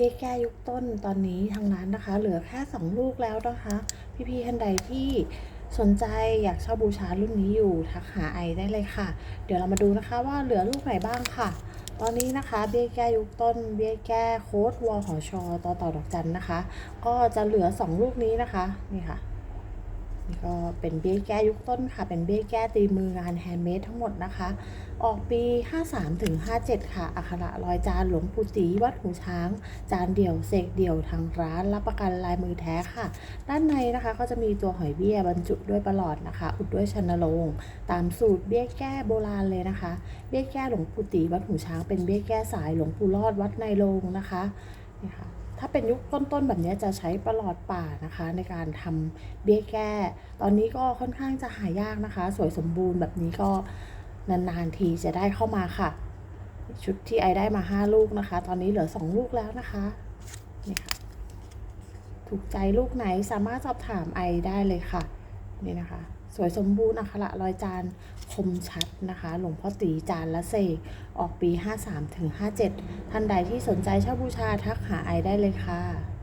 เบี้ยแก้ยุคต้นตอนนี้ทางร้านนะคะ เหลือแค่ 2 ลูกแล้วนะคะ พี่ๆท่านใดที่สนใจอยากเช่าบูชารุ่นนี้อยู่ทักหาไอได้เลยค่ะ เดี๋ยวเรามาดูนะคะว่าเหลือลูกไหนบ้างค่ะ ตอนนี้นะคะ เบี้ยแก้ยุคต้น เบี้ยแก้โค้ดวอหอชอต่อต่อดอกจันนะคะ ก็จะเหลือ 2 ลูกนี้นะคะ นี่ค่ะ นี่ก็เป็นเบี้ยแก้ยุคต้นค่ะ เป็นเบี้ยแก้ตีมืองานแฮนด์เมดทั้งหมดนะคะ ออกปี 53ถึง57 ค่ะ อักขระรอยจานหลวงปู่ตีวัดหูช้าง จานเดี่ยวเสกเดี่ยวทางร้านรับประกันลายมือแท้ค่ะ ด้านในนะคะก็จะมีตัวหอยเบี้ยบรรจุด้วยประหลอดนะคะ อุดด้วยชันโรงตามสูตรเบี้ยแก้โบราณเลยนะคะ เบี้ยแก้หลวงปู่ตีวัดหูช้างเป็นเบี้ยแก้สายหลวงปู่รอดวัดในโรงนะคะนี่ค่ะ ถ้าเป็นยุคต้นๆแบบนี้จะใช้ประหลอดป่านะคะ ในการทำเบี้ยแก้ ตอนนี้ก็ค่อนข้างจะหายากนะคะ สวยสมบูรณ์แบบนี้ก็นานๆทีจะได้เข้ามาค่ะ ชุดที่ไอได้มา 5 ลูกนะคะ ตอนนี้เหลือ 2 ลูกแล้วนะคะนี่ค่ะถูกใจลูกไหนสามารถสอบถามไอได้เลยค่ะ นี่นะคะ สวยสมบูรณ์อัคระลอยจานคมชัดนะคะ หลวงพ่อตีจานและเสกออกปี 53-57 ท่านใดที่สนใจเช่าบูชาทักหาไอได้เลยค่ะ